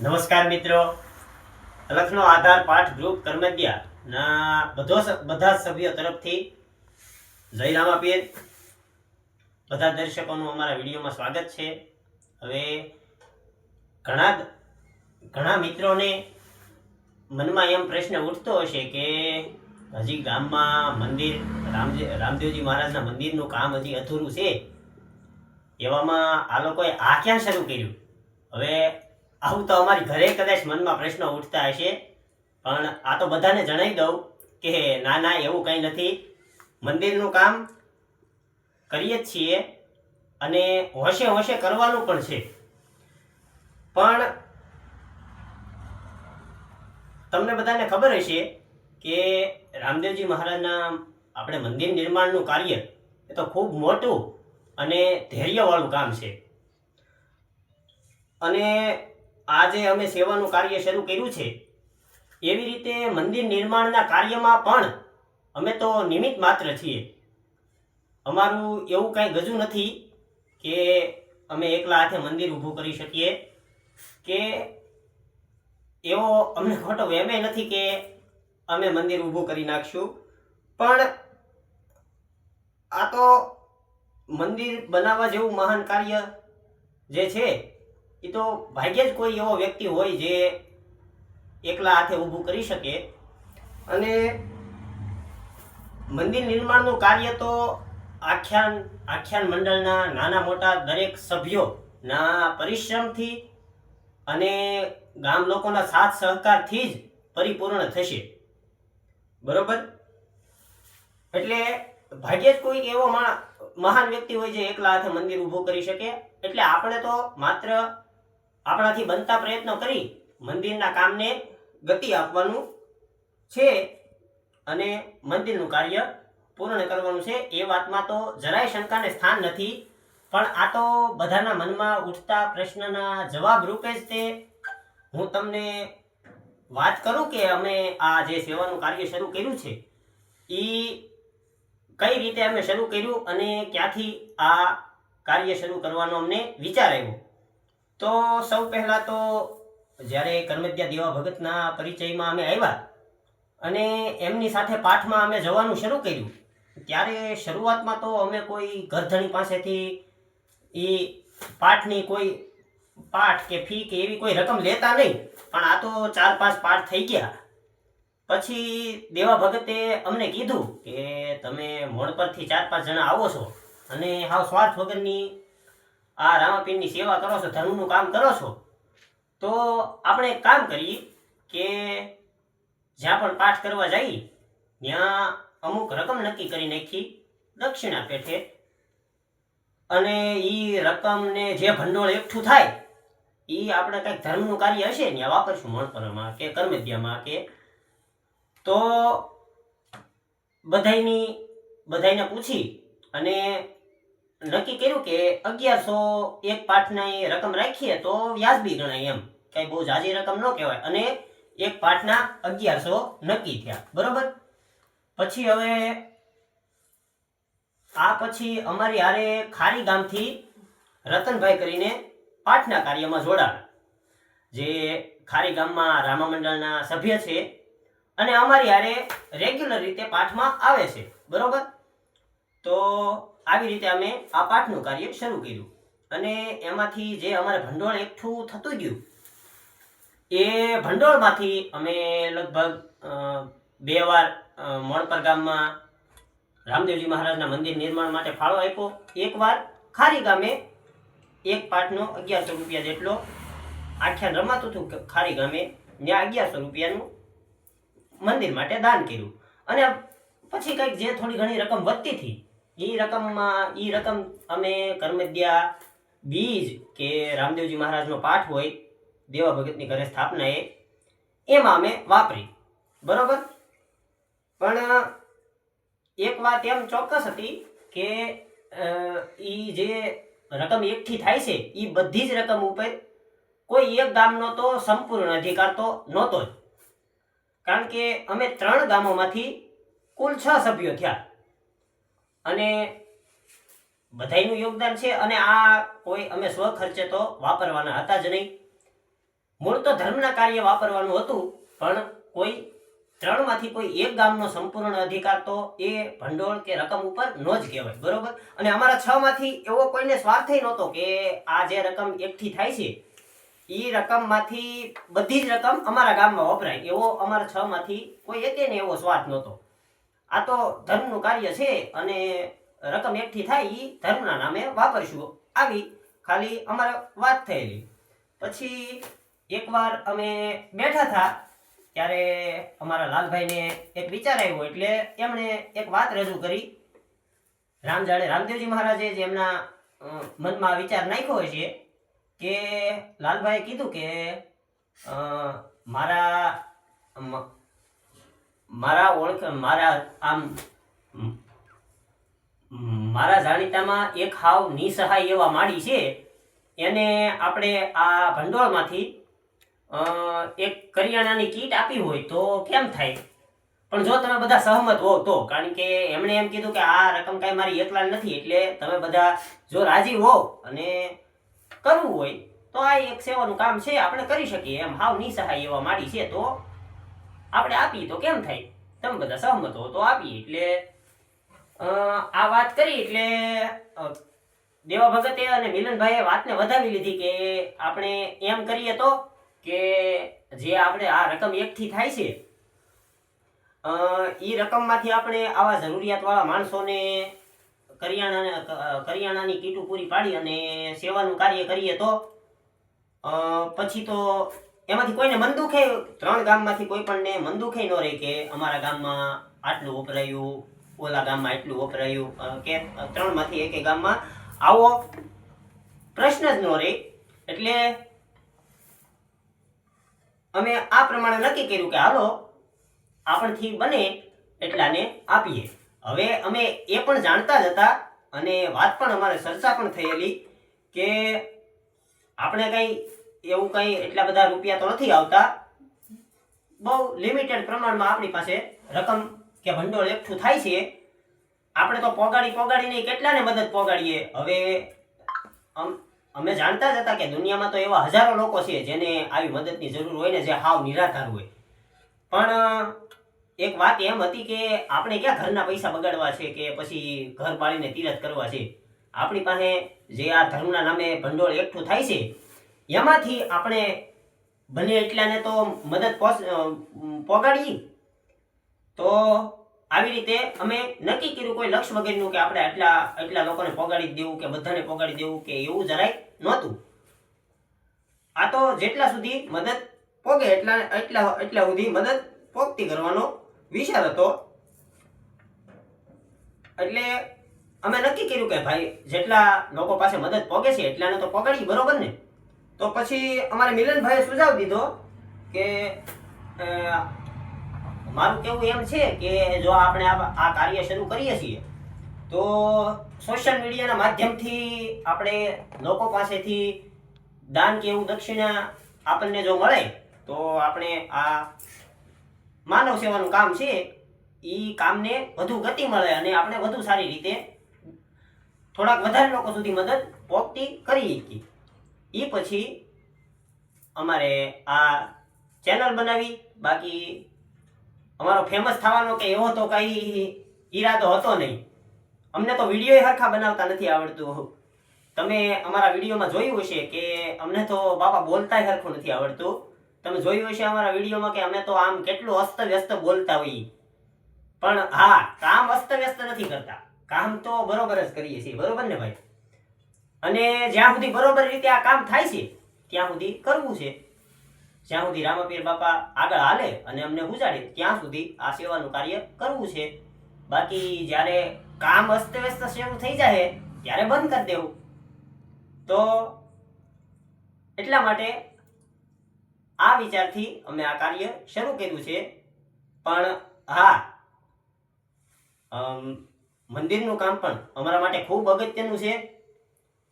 નમસ્કાર મિત્રો. લખનો આધાર પાઠ ગ્રુપ કર્મદ્યા ના બધો બધા સભ્યો તરફથી જયરામ આપીએ બધા દર્શકોનું અમારા વિડીયોમાં સ્વાગત છે. હવે ઘણા ઘણા મિત્રોને મનમાં એમ પ્રશ્ન ઉઠતો હશે કે હજી ગામમાં મંદિર, રામજી, રામદેવજી મહારાજના મંદિરનું કામ હજી અધૂરું છે. એવામાં આ લોકોએ આ ક્યાં શરૂ કર્યું? હવે આવું તો અમારી ઘરે કદાચ મનમાં પ્રશ્નો ઉઠતા હશે, પણ આ તો બધાને જણાવી દઉં કે ના ના, એવું કંઈ નથી. મંદિરનું કામ કરીએ જ છીએ અને હોશે હોશે કરવાનું પણ છે. પણ તમને બધાને ખબર હશે કે રામદેવજી મહારાજના આપણે મંદિર નિર્માણનું કાર્ય એ તો ખૂબ મોટું અને ધૈર્યવાળું કામ છે. અને આજે અમે સેવાનું કાર્ય શરૂ કર્યું છે. એવી રીતે મંદિર નિર્માણના કાર્યમાં પણ અમે તો નિમિત્ત માત્ર છીએ. અમારું એવું કાંઈ ગજું નથી કે અમે એકલા હાથે મંદિર ઊભું કરી શકીએ, કે એવો અમને ખોટો વેમે નથી કે અમે મંદિર ઊભું કરી નાખશું. પણ આ તો મંદિર બનાવવા જેવું મહાન કાર્ય જે છે એ તો ભાગ્યે જ કોઈ એવો વ્યક્તિ હોય જે એકલા હાથે ઊભું કરી શકે. અને મંદિર નિર્માણનું કાર્ય તો આખ્યાન આખ્યાન મંડળના નાના મોટા દરેક સભ્યોના પરિશ્રમથી અને ગામ લોકોના સાથ સહકારથી જ પરિપૂર્ણ થશે. બરોબર? એટલે ભાગ્યે જ કોઈ એવો મહાન વ્યક્તિ હોય જે એકલા હાથે મંદિર ઊભું કરી શકે. એટલે આપણે તો માત્ર આપણાથી બનતા પ્રયત્નો કરી, મંદિરના કામને ગતિ આપવાનું છે અને મંદિરનું કાર્ય પૂર્ણ કરવાનું છે. એ વાતમાં તો જરાય શંકાને સ્થાન નથી, પણ આ તો બધાના મનમાં ઉઠતા પ્રશ્નના જવાબ રૂપે જ તે. હું તમને વાત કરું કે અમે આ જે સેવાનું કાર્ય શરૂ કર્યું છે એ કઈ રીતે અમે શરૂ કર્યું અને ક્યાંથી આ કાર્ય શરૂ કરવાનો અમને વિચાર આવ્યો? તો સૌ પહેલાં તો જ્યારે કર્મદ્યા દેવા ભગતના પરિચયમાં અમે આવ્યા અને એમની સાથે પાઠમાં અમે જવાનું શરૂ કર્યું, ત્યારે શરૂઆતમાં તો અમે કોઈ ગરધણી પાસેથી એ પાઠની કોઈ પાઠ કે ફી કે એવી કોઈ રકમ લેતા નહીં, પણ આ તો ચાર પાંચ પાઠ થઈ ગયા. પછી દેવા ભગતે અમને કીધું કે તમે મોડ પરથી ચાર પાંચ જણા આવો છો અને હાવ સ્વાર્થ વગરની આ રામાપીરની સેવા કરો છો, ધર્મનું કામ કરો છો, તો આપણે એક કામ કરીએ કે જ્યાં પણ પાઠ કરવા જઈએ, ત્યાં અમુક રકમ નક્કી કરી નાખી દક્ષિણા પેઠે. અને એ રકમને જે ભંડોળ એકઠું થાય એ આપણે કંઈક ધર્મનું કાર્ય હશે ત્યાં વાપરશું મણપરમાં કે કર્મદ્યામાં કે. તો બધાયની, બધાયને પૂછી અને નક્કી કર્યું કે અગિયારસો એક પાઠની રકમ રાખીએ તો વ્યાજબી ગણાય એમ. કઈ બહુ જાજી રકમ ન કહેવાય. અને એક પાઠના અગિયારસો નક્કી થયા. બરોબર? પછી હવે આ પછી અમારી હારે ખારી ગામથી રતનભાઈ કરીને પાઠના કાર્યમાં જોડાણા. જે ખારી ગામમાં રામા મંડળના સભ્ય છે. અને અમારી હારે રેગ્યુલર રીતે પાઠમાં આવે છે. બરોબર? તો આવી રીતે અમે આ પાઠનું કાર્ય શરૂ કર્યું. અને એમાંથી જે અમારે ભંડોળ એકઠું થતું ગયું, એ ભંડોળમાંથી અમે લગભગ બે વાર મણપર ગામમાં રામદેવજી મહારાજના મંદિર નિર્માણ માટે ફાળો આપ્યો. એકવાર ખારી ગામે એક પાઠનો અગિયારસો રૂપિયા જેટલો આખ્યાન રમાતું હતું ખારી ગામે ત્યાં અગિયારસો રૂપિયાનું મંદિર માટે દાન કર્યું. અને પછી કંઈક જે થોડી ઘણી રકમ વધતી હતી એ રકમમાં એ રકમ અમે કર્મદ્યા બીજ કે રામદેવજી મહારાજનો પાઠ હોય, દેવા ભગતની ઘરે સ્થાપના એ એમાં અમે વાપરી. બરોબર? પણ, એક વાત એમ ચોક્કસ હતી કે એ જે રકમ એકઠી થાય છે એ બધી જ રકમ ઉપર કોઈ એક ગામનો તો સંપૂર્ણ અધિકાર તો નહોતો જ. કારણ કે અમે ત્રણ ગામોમાંથી કુલ છ સભ્યો થયા. અને બધાયનું યોગદાન છે અને આ કોઈ અમે સ્વ ખર્ચે તો વાપરવાના હતા જ નહીં. મૂળ તો ધર્મના કાર્ય વાપરવાનું હતું, પણ કોઈ ત્રણમાંથી કોઈ એક ગામનો સંપૂર્ણ અધિકાર તો એ ભંડોળ કે રકમ ઉપર નો જ કહેવાય, બરોબર? અને અમારા છ માંથી એવો કોઈને સ્વાર્થ નહોતો કે આ જે રકમ એકઠી થાય છે એ રકમમાંથી બધી જ રકમ અમારા ગામમાં વપરાય. એવો અમારા છ માંથી કોઈ એકેને એવો સ્વાર્થ નહોતો. આ તો ધર્મનું કાર્ય છે અને રકમ એકઠી થાય એ ધર્મના નામે વાપરશું. આવી ખાલી અમારે વાત થયેલી. પછી એકવાર અમે બેઠા હતા ત્યારે અમારા લાલભાઈને એક વિચાર આવ્યો એટલે એમણે એક વાત રજૂ કરી. રામ જાણે રામદેવજી મહારાજે જે એમના મનમાં વિચાર નાખ્યો છે કે લાલભાઈએ કીધું કે મારા મારા ઓળખ, મારા આમ, મારા જાણીતામાં એક હાવ નિસહાય એવા માળી છે. એને આપણે આ ભંડોળમાંથી એક કરિયાણાની કીટ આપી હોય તો કેમ થાય? પણ જો તમે બધા સહમત હો તો, કારણ કે એમણે એમ કીધું કે આ રકમ કાંઈ મારી એકલા નથી, એટલે તમે બધા જો રાજી હો અને કરવું હોય, તો આ એક સેવાનું કામ છે, આપણે કરી શકીએ એમ. હાવ નિસહાય એવા માડી છે તો. આપણે આપીએ તો કેમ થાય? તમે બધા સહમત હો તો આપીએ. એટલે આ વાત કરી એટલે દેવા ભગતે અને મિલનભાઈએ વાતને વધાવી લીધી કે આપણે એમ કરીએ તો કે જે આપણે આ રકમ એકઠી થાય છે એ રકમમાંથી આપણે આવા જરૂરિયાતવાળા માણસોને કરિયાણા કરિયાણાની કીટું પૂરી પાડી અને સેવાનું કાર્ય કરીએ તો પછી તો એમાંથી કોઈને મન દુખે ત્રણ ગામમાંથી કોઈ પણને મન દુખે ન રહે કે અમારા ગામમાં આટલું વપરાયું, ઓલા ગામમાં એટલું વપરાયું. કે ત્રણમાંથી એક ગામમાં આવો પ્રશ્ન જ ન રહે. એટલે અમે આ પ્રમાણે નક્કી કર્યું કે હાલો, આપણથી બને એટલાને આપીએ. હવે અમે એ પણ જાણતા જ હતા અને વાત પણ અમારે ચર્ચા પણ થયેલી કે આપણે કંઈ એવું કંઈ એટલા બધા રૂપિયા તો નથી આવતા. બહુ લિમિટેડ પ્રમાણમાં આપણી પાસે રકમ કે ભંડોળ એકઠું થાય છે. આપણે તો પોગાડી પોગાડીને કેટલાને મદદ પોગાડીએ? હવે અમ- જાણતા જ હતા કે દુનિયામાં તો એવા હજારો લોકો છે જેને આવી મદદની જરૂર હોય ને જે હાવ નિરાધાર હોય. પણ એક વાત એમ હતી કે આપણે ક્યાં ઘરના પૈસા બગાડવા છે કે પછી ઘર બાળીને તીરથ કરવા છે? આપણી પાસે જે આ ધર્મના નામે ભંડોળ એકઠું થાય છે એમાંથી આપણે બને એટલાને તો મદદ પહોંચ અ, તો આવી રીતે અમે નક્કી કર્યું કોઈ લક્ષ્ય વગેરેનું કે આપણે આટલા એટલા લોકોને પોગાડી દેવું કે બધાને પોગાડી દેવું કે એવું જરાય નહોતું. આ તો જેટલા સુધી મદદ પોગે એટલા એટલા એટલા સુધી મદદ પોગતી કરવાનો વિચાર હતો. એટલે અમે નક્કી કર્યું કે ભાઈ જેટલા લોકો પાસે મદદ પોગે છે એટલાને તો પોગાડી બરોબર ને? તો પછી અમારે મિલનભાઈએ સુઝાવ દીધો કે મારું કેવું એમ છે કે જો આપણે આ કાર્ય શરૂ કરીએ છીએ, તો સોશિયલ મીડિયાના માધ્યમથી આપણે લોકો પાસેથી દાન કે એવું દક્ષિણા આપણને જો મળે, તો આપણે આ માનવ સેવાનું કામ છે એ કામને વધુ ગતિ મળે અને આપણે વધુ સારી રીતે થોડાક વધારે લોકો સુધી મદદ પહોંચતી કરી શકીએ. એ પછી અમારે આ ચેનલ બનાવી. બાકી અમારો ફેમસ થવાનો કે એવો તો કઈ ઈરાદો હતો નહીં. અમને તો વીડિયો હરખા બનાવતા નથી આવડતું. તમે અમારા વિડીયોમાં જોયું હશે કે અમને તો બાપા બોલતાય હરખું નથી આવડતું. તમે જોયું હશે અમારા વિડીયોમાં કે અમે તો આમ કેટલું અસ્ત વ્યસ્ત બોલતા હોઈએ. પણ હા, કામ અસ્ત વ્યસ્ત નથી કરતા. કામ તો બરોબર જ કરીએ છીએ. બરોબર ને ભાઈ? અને જ્યાં સુધી બરોબર રીતે આ કામ થાય છે, ત્યાં સુધી કરવું છે. જ્યાં સુધી રામાપીર બાપા આગળ હાલે અને અમને ઉજાડે ત્યાં સુધી આ સેવાનું કાર્ય કરવું છે. બાકી જ્યારે કામ અસ્તવ્યસ્ત શરૂ થઈ જાય ત્યારે બંધ કરી દેવું. તો એટલા માટે આ વિચારથી અમે આ કાર્ય શરૂ કર્યું છે. પણ હા મંદિરનું કામ પણ અમારા માટે ખૂબ અગત્યનું છે.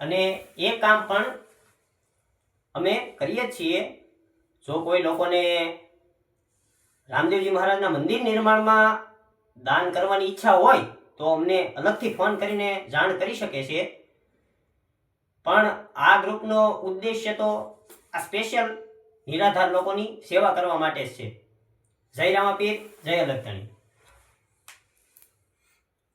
અને એ કામ પણ અમે કરીએ છીએ. જો કોઈ લોકોને રામદેવજી મહારાજના મંદિર નિર્માણમાં દાન કરવાની ઈચ્છા હોય, તો અમને અલગથી ફોન કરીને જાણ કરી શકે છે. પણ આ ગ્રુપનો ઉદ્દેશ્ય તો આ સ્પેશિયલ નિરાધાર લોકોની સેવા કરવા માટે જ છે. જય રામાપીર, જય અલગતાણી